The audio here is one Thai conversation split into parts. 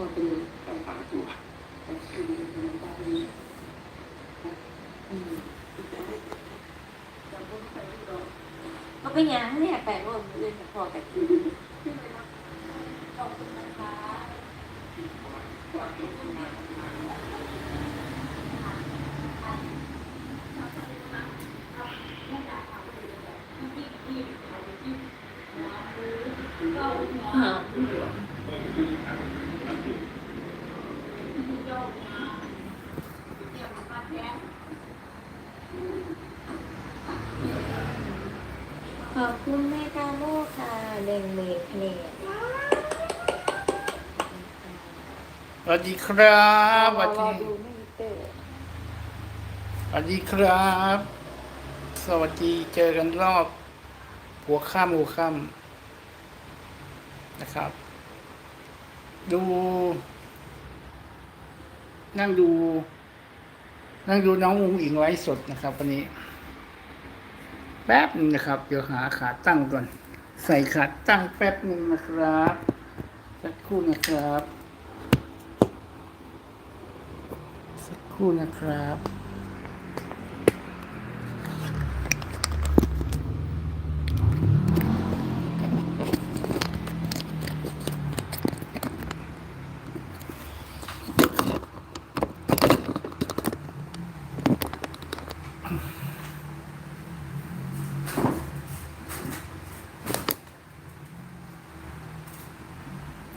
ตัวเป็นตามฝังตัวแต่คือเป็นน้ำตาลีมก็เป็นอย่างนี้แปลกว่ามันเลยพอแต่คือขอบคุณนะคะขอบคุณแม่กาโมค่ะเดงเลสวัสดีครับสวัสดีสวัสดีครับ สวัสดีเจอกันรอบ หัวค่ำหัวค่ำนะครับ ดู นั่งดู นั่งดูน้องอุงอิงไว้สดนะครับ วันนี้ แป๊บนึงนะครับ เดี๋ยวหาขาตั้งก่อน ใส่ขาตั้งแป๊บหนึ่งนะครับสักครู่นะครับ สักครู่นะครับ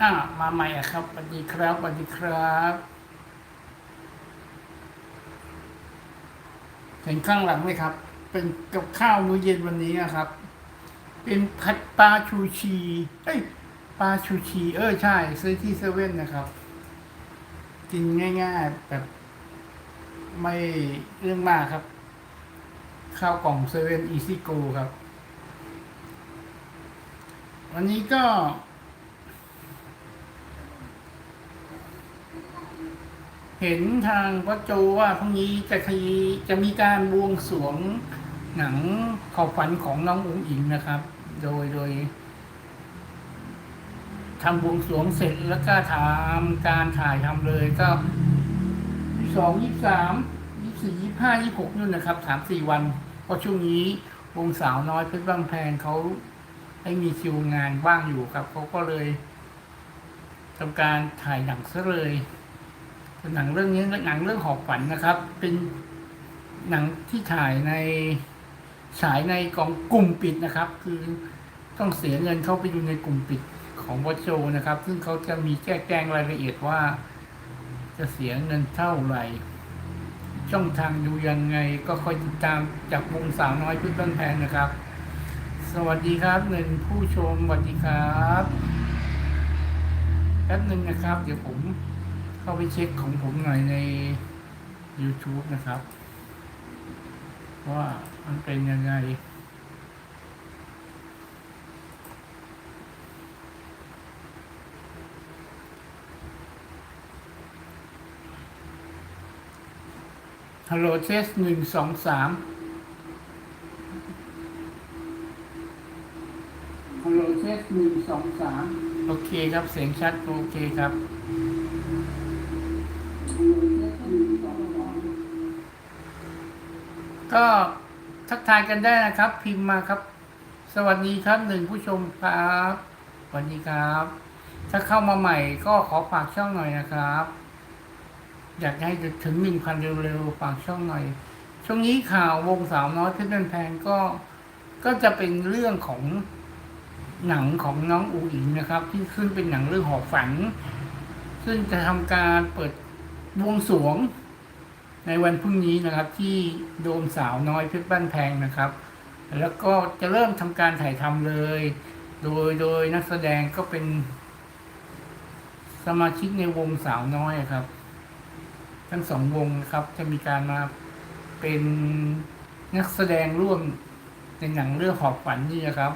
อ่ามาใหม่อะครับสวัสดีครับสวัสดีครับเห็นข้างหลังไหมครับ เป็นกับข้าวมื้อเย็นวันนี้นะครับ เป็นผัดปลาชูชีเอ้ยปลาชูชีเออใช่ซื้อที่เซเว่นนะครับ กินง่าย ๆ แบบ ไม่เรื่องมากครับ ข้าวกล่องเซเว่นอีซี่โกครับ วันนี้ก็ เห็นทางวัดโจว่าพรุ่งนี้จะคีจะมีการบวงสรวงหนังขอบฝันของน้องอุ้งอิงนะครับ โดยโดยทำบวงสรวงเสร็จแล้วก็ทำการถ่ายทำเลยก็ยี่สองยี่สามยี่สี่ยี่ห้ายี่หกนู่นนะครับสามสี่วันเพราะช่วงนี้วงสาวน้อยเพชรบางแพงเขาให้มีคิวงานว่างอยู่ครับเขาก็เลยทำการถ่ายหนังซะเลย หนังเรื่องนี้หนังเรื่องหอบฝันนะครับ เป็นหนังที่ถ่ายในฉายในกองกลุ่มปิดนะครับ คือต้องเสียเงินเข้าไปดูในกลุ่มปิดของวโจนะครับ ซึ่งเขาจะมีแจ้งแจงรายละเอียดว่า จะเสียเงินเท่าไหร่ ช่องทางดูยังไงก็คอยติดตามจากวงสาวน้อยพื่อนบ้านแพงนะครับ สวัสดีครับหนึ่งผู้ชมสวัสดีครับแป๊บหนึ่งนะครับ เดี๋ยวผม เข้าไปเช็คของผมหน่อยใน YouTube นะครับ ว่ามันเป็นยังไง ฮัลโหลเทสหนึ่งสองสามฮัลโหลเทสหนึ่งสองสามโอเคครับ เสียงชัด โอเคครับ ก็ทักทายกันได้นะครับ พิมพ์มาครับ สวัสดีครับหนึ่งผู้ชมครับสวัสดีครับ ถ้าเข้ามาใหม่ก็ขอฝากช่องหน่อยนะครับ อยากให้ถึงหนึ่งพันเร็วๆฝากช่องหน่อย ช่วงนี้ข่าววงสาวน้อยเพชรเป็นแพงก็ก็จะเป็นเรื่องของหนังของน้องอูอิงนะครับ ที่ขึ้นเป็นหนังเรื่องหอบฝัน ซึ่งจะทำการเปิด บวงสวงในวันพรุ่งนี้นะครับ ที่โดมสาวน้อยเพชรบ้านแพงนะครับ แล้วก็จะเริ่มทำการถ่ายทำเลย โดยโดยนักแสดงก็เป็น สมาชิกในวงสาวน้อยครับ ทั้งสองวงนะครับจะมีการมาเป็นนักแสดงร่วมในหนังเรื่องหอบฝันนี่นะครับ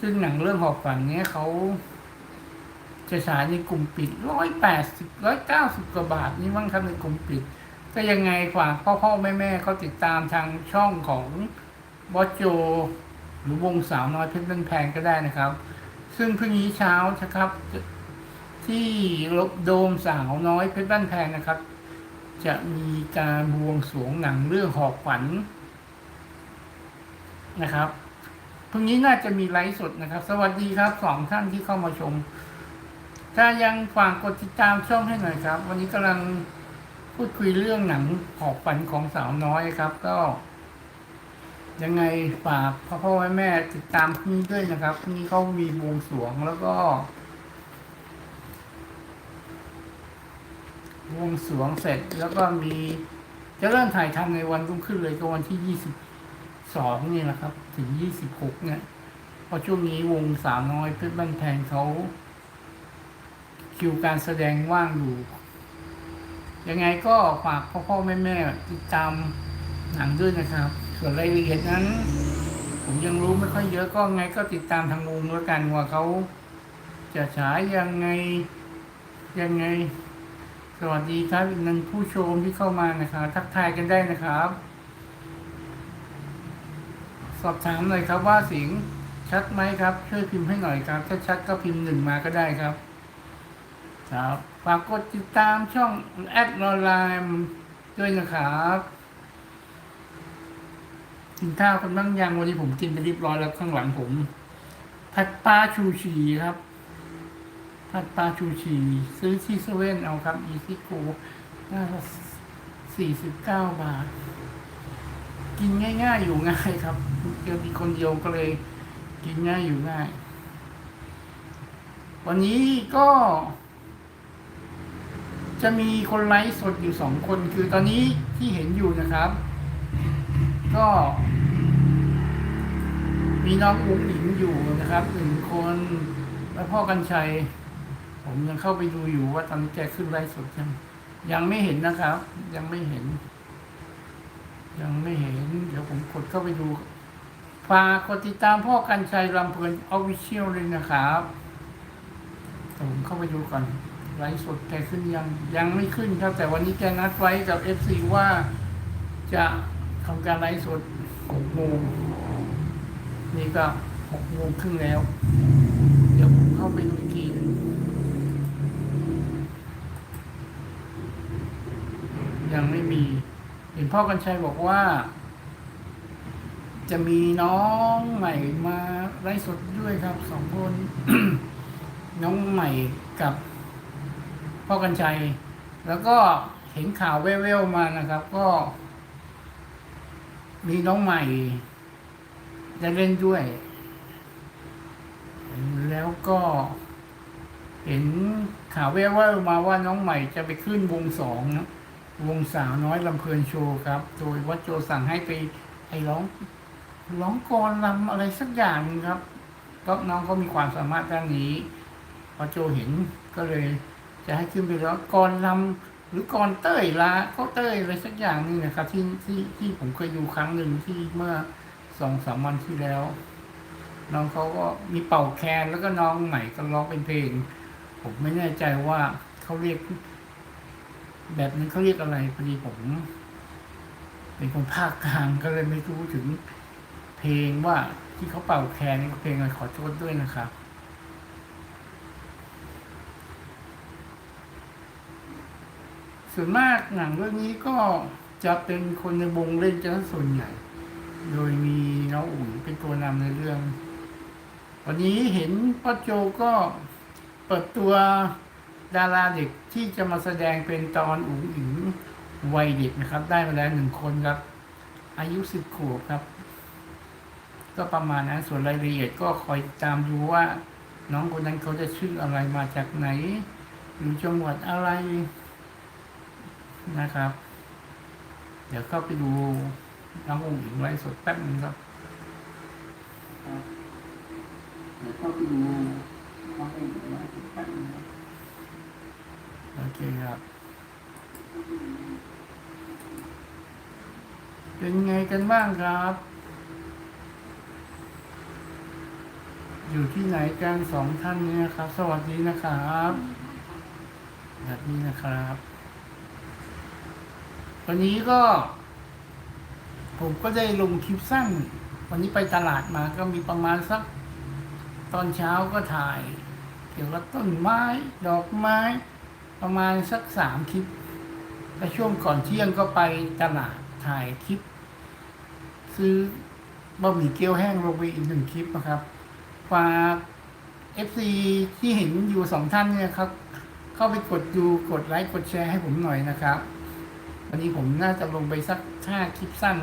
ซึ่งหนังเรื่องหอบฝันเนี้ยเขา จะฉายในกลุ่มปิดร้อยแปดสิบร้อยเก้าสิบกว่าบาทนี่มั้งครับในกลุ่มปิด ก็ยังไงฝากพ่อพ่อแม่แม่เขาติดตามทางช่องของบอสโจ หรือวงสาวน้อยเพชรบ้านแพงก็ได้นะครับ ซึ่งพรุ่งนี้เช้านะครับ ที่ลบโดมสาวน้อยเพชรบ้านแพงนะครับ จะมีการบวงสรวงหนังเรื่องหอกฝันนะครับพรุ่งนี้น่าจะมีไลฟ์สดนะครับ สวัสดีครับสองท่านที่เข้ามาชม ถ้ายังฝากกดติดตามช่องให้หน่อยครับ วันนี้กำลังพูดคุยเรื่องหนังหอกฝันของสาวน้อยครับ ก็ ยังไงฝากพ่อพ่อแม่แม่ติดตามพรุ่งนี้ด้วยนะครับพรุ่งนี้เขามีบวงสรวงแล้วก็บวงสรวงเสร็จแล้วก็มีจะเริ่มถ่ายทำในวันรุ่งขึ้นเลยก็วันที่ยี่สิบสองนี่นะครับ ถึงยี่สิบหกเนี่ยเพราะช่วงนี้วงสาวน้อยเพชรบ้านแพงเขา คิวการแสดงว่างอยู่ ยังไงก็ฝากพ่อพ่อแม่แม่ติดตามหนังด้วยนะครับ ส่วนรายละเอียดนั้น ผมยังรู้ไม่ค่อยเยอะก็ไงก็ติดตามทางวงแล้วยกันว่าเขาจะฉายยังไงยังไง สวัสดีครับหนึ่งผู้ชมที่เข้ามานะครับทักทายกันได้นะครับ สอบถามหน่อยครับว่าเสียงชัดไหมครับ ช่วยพิมพ์ให้หน่อยครับ ถ้าชัดก็พิมพ์หนึ่งมาก็ได้ครับ ครับฝากกดติดตามช่องแอดนอไลน์ด้วยนะครับกินข้าวกันบ้างยังวันนี้ผมกินไปเรียบร้อยแล้วข้างหลังผม ผัดปลาชูชีครับ ผัดปลาชูชี ซื้อที่เซเว่นเอาครับอีซิโกน่าจะสี่สิบเก้าบาท กินง่าย ๆ อยู่ง่ายครับเดียวมีคนเดียวก็เลย กินง่ายอยู่ง่าย วันนี้ก็ จะมีคนไลฟ์สดอยู่สองคน คือตอนนี้ที่เห็นอยู่นะครับ ก็ มีน้องอุ้งอิงอยู่นะครับหนึ่งคนแล้วพ่อกันชัย ผมยังเข้าไปดูอยู่ว่าตอนนี้แกขึ้นไลฟ์สดยังยังไม่เห็นนะครับ ยังไม่เห็น ยังไม่เห็น เดี๋ยวผมกดเข้าไปดูฝากกดติดตามพ่อกันชัยลำเพลินออฟฟิเชียลเลยนะครับแต่ผมเข้าไปดูก่อน ไลฟ์สดแกขึ้นยังยังไม่ขึ้นครับ แต่วันนี้แกนัดไว้กับเอฟซีว่าจะทำการไลฟ์สดหกโมงนี่ก็หกโมงครึ่งแล้ว เดี๋ยวผมเข้าไปดูอีกทีนยังไม่มี เห็นพ่อกันชัยบอกว่า จะมีน้องใหม่มาไลฟ์สดด้วยครับสองคน น้องใหม่กับ พ่อกันชัย แล้วก็เห็นข่าวแว่วๆมานะครับ ก็ มีน้องใหม่ จะเล่นด้วย แล้วก็เห็นข่าวแว่วๆมาว่าน้องใหม่จะไปขึ้นวงสองนะวงสาวน้อยลำเพลินโชว์ครับ โดยวัดโจสั่งให้ไปไอ้ร้องร้องกรลำอะไรสักอย่างนึงครับก็น้องเขามีความสามารถด้านนี้พอโจเห็นก็เลย จะให้ขึ้นไปร้องกรลำหรือกรเต้ยละก็เต้ยอะไรสักอย่างหนึงนะครับ ที่ที่ที่ผมเคยดูครั้งหนึ่งที่เมื่อสองสามวันที่แล้ว น้องเขาก็มีเป่าแคนแล้วก็น้องใหม่ก็ร้องเป็นเพลง ผมไม่แน่ใจว่าเขาเรียก แบบนั้นเขาเรียกอะไรพอดีผม เป็นคนภาคกลางก็เลยไม่รู้ถึงเพลงว่าที่เขาเป่าแคนนี่เพลงอะไรขอโทษด้วยนะครับ ส่วนมากหนังเรื่องนี้ก็จะเป็นคนในวงเล่นจะส่วนใหญ่ โดยมีน้องอุ๋ยเป็นตัวนำในเรื่อง วันนี้เห็นพ่อโจก็เปิดตัวดาราเด็กที่จะมาแสดงเป็นตอนอุ๋งอิ๋งวัยเด็กนะครับ ได้มาแล้วหนึ่งคนครับ อายุสิบขวบครับ ก็ประมาณนั้นส่วนรายละเอียดก็คอยตามดูว่า น้องคนนั้นเขาจะชื่ออะไรมาจากไหนอยู่จังหวัดอะไร นะครับ เดี๋ยวเข้าไปดูน้ององค์หญิงไว้สดแป๊บนึงครับเดี๋ยวเข้าไปดูน้ององค์หญิงไว้สดแป๊บนึงครับโอเคครับ เป็นไงกันบ้างครับ อยู่ที่ไหนกันสองท่านนี้นะครับ สวัสดีนะครับแบบนี้นะครับ วันนี้ก็ ผมก็ได้ลงคลิปสั้น วันนี้ไปตลาดมาก็มีประมาณสัก ตอนเช้าก็ถ่าย เกี่ยวกับต้นไม้ ดอกไม้ ประมาณสักสามคลิปและช่วงก่อนเที่ยงก็ไปตลาดถ่ายคลิป ซื้อบะหมี่เกี๊ยวแห้งลงไปอีกหนึ่งคลิปนะครับฝากเอฟซีที่เห็นอยู่สองท่านเนี่ยครับ เข้าไปกดดูกดไลค์กดแชร์ให้ผมหน่อยนะครับ วันนี้ผมน่าจะลงไปสักห้าคลิปสั้น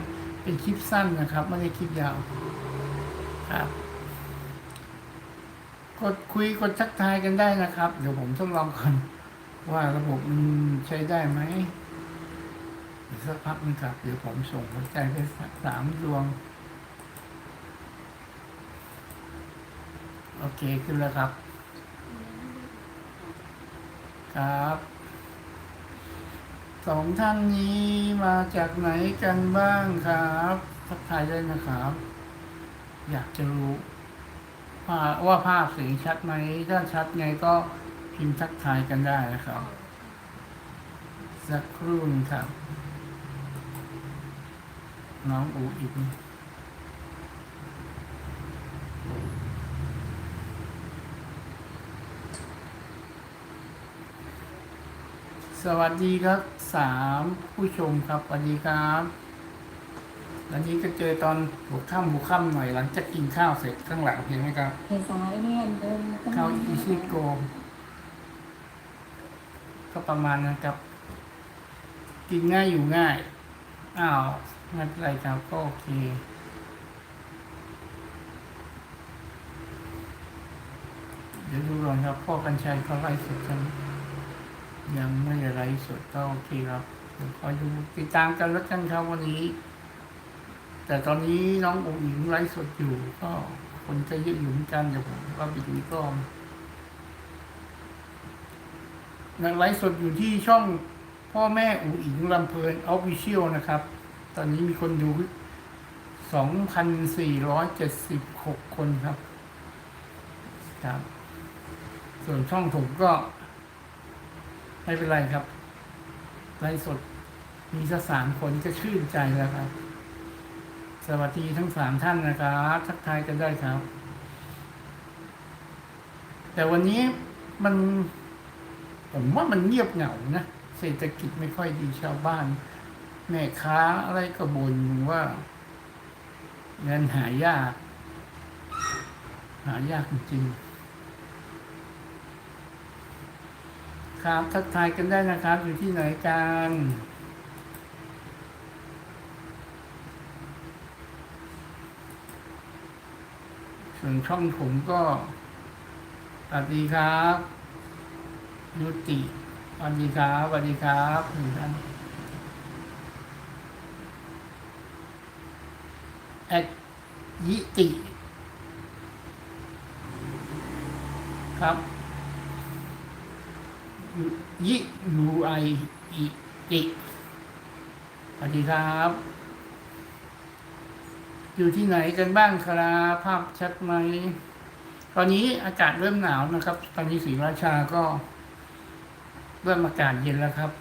เป็นคลิปสั้นนะครับ ไม่ได้คลิปยาวครับ กดคุยกดทักทายกันได้นะครับ เดี๋ยวผมทดลองก่อนว่าระบบมันใช้ได้ไหมสักพักนึงครับ เดี๋ยวผมส่งหัวใจไปสามดวง โอเคขึ้นแล้วครับ ครับ สองท่านนี้มาจากไหนกันบ้างครับทักทายได้นะครับ อยากจะรู้ว่าว่าภาพเสียงชัดไหมถ้าชัดไงก็พิมพ์ทักทายกันได้นะครับสักครู่นึงครับ น้องอูอีก สวัสดีครับสามผู้ชมครับสวัสดีครับวันนี้ก็เจอตอนหัวค่ำหัวค่ำหน่อยหลังจากกินข้าวเสร็จข้างหลังเห็นไหมครับเห็นซ้ายเนี่ยเดินก็ข้าวอีชิโกมก็ประมาณนั้นครับ กินง่ายอยู่ง่ายอ้าวไม่เป็นไรครับก็โอเคเดี๋ยวดูก่อนครับพ่อกัญชัยเขาไลฟ์สดกัน ยังไม่ได้ไลฟ์สดก็โอเคครับเดี๋ยวคอยดูติดตามกันแล้วกันครับวันนี้ แต่ตอนนี้น้ององค์หญิงไลฟ์สดอยู่ ก็คนจะเยอะอยู่เหมือนกันเดี๋ยวผมก็ปิดนี้ก็นักไลฟ์สดอยู่ที่ช่องพ่อแม่อูอิงลำเพลินออฟฟิเชียลนะครับ ตอนนี้มีคนดู 2,476 คนครับ ครับ ส่วนช่องผมก็ ไม่เป็นไรครับไลฟ์สดมีสักสามคนก็ชื่นใจแล้วครับ สวัสดีทั้งสามท่านนะครับทักทายกันได้ครับ แต่วันนี้มัน ผมว่ามันเงียบเหงานะเศรษฐกิจไม่ค่อยดีชาวบ้าน แม่ค้าอะไรก็บ่นว่าเงินหายาก หายากจริงๆ ครับทักทายกันได้นะครับ อยู่ที่ไหนกันส่วนช่องผมก็สวัสดีครับยุติสวัสดีครับสวัสดีครับหนึ่งท่านแอดยิติ ครับ ยิยูไออิติสวัสดีครับ อยู่ที่ไหนกันบ้างครับภาพชัดไหม ตอนนี้อากาศเริ่มหนาวนะครับ ตอนนี้ศรีราชาก็เริ่มอากาศเย็นแล้วครับ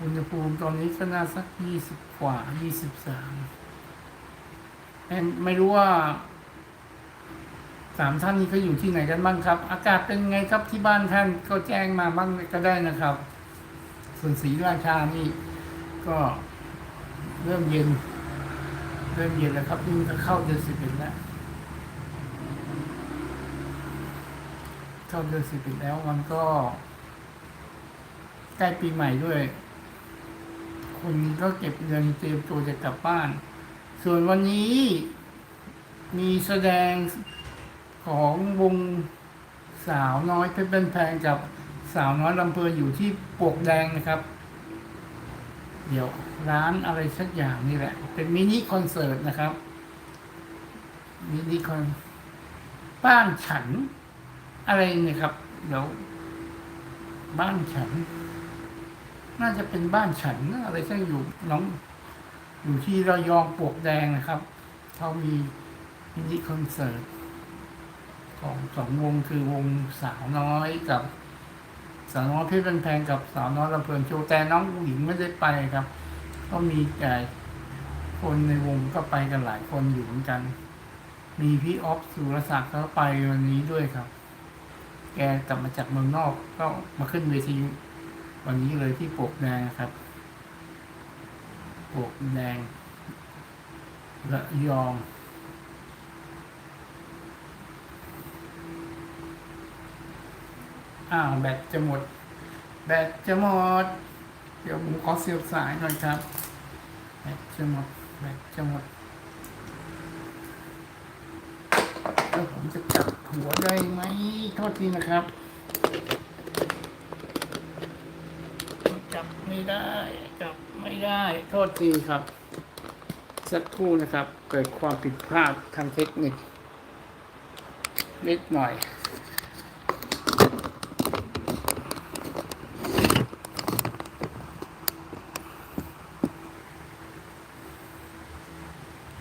อุณหภูมิตอนนี้ก็น่าสักยี่สิบกว่ายี่สิบสามไม่รู้ว่า สามท่านนี้เขาอยู่ที่ไหนกันบ้างครับ อากาศเป็นไงครับที่บ้านท่านก็แจ้งมาบ้างก็ได้นะครับ ส่วนศรีราชานี่ก็เริ่มเย็น เริ่มเย็นแล้วครับนี่ก็เข้าเดือนสิบเอ็ดแล้วเข้าเดือนสิบเอ็ดแล้วมันก็ใกล้ปีใหม่ด้วย คนก็เก็บเงินเตรียมตัวจะกลับบ้าน ส่วนวันนี้มีแสดง ของวงสาวน้อยเพชรเป็นแพงกับสาวน้อยลำเพลินอยู่ที่ปวกแดงนะครับ เดี๋ยวร้านอะไรสักอย่างนี่แหละ เป็นมินิคอนเสิร์ตนะครับ มินิคอนบ้านฉัน อะไรเนี่ยครับ เดี๋ยวบ้านฉัน น่าจะเป็นบ้านฉันอะไรสักอยู่น้อง อยู่ที่ระยองปวกแดงนะครับเขามีมินิคอนเสิร์ต ของสองวงคือวงสาวน้อยกับ สาวน้อยเพชรเป็นแพงกับสาวน้อยลำเพลินโชว์แต่น้องหญิงไม่ได้ไปครับ ก็มีแต่คนในวงก็ไปกันหลายคนอยู่เหมือนกัน มีพี่ออฟสุรศักดิ์ก็ไปวันนี้ด้วยครับ แกกลับมาจากเมืองนอกก็มาขึ้นเวทีวันนี้เลยที่ปกแดงครับปกแดงระยอง อ้าวแบตจะหมด แบตจะหมด เดี๋ยวผมขอเสียบสายหน่อยครับ แบตจะหมด แบตจะหมดแล้วผมจะจับหัวได้ไหมโทษทีนะครับ จับไม่ได้ จับไม่ได้ โทษทีครับ สักครู่นะครับ เกิดความผิดพลาดทางเทคนิคนิดหน่อย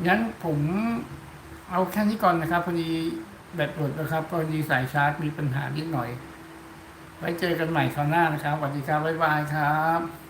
งั้นผมเอาแค่นี้ก่อนนะครับ พอดีแบตหมดนะครับพอดีสายชาร์จมีปัญหานิดหน่อย ไว้เจอกันใหม่คราวหน้านะครับสวัสดีครับบ๊ายบายครับ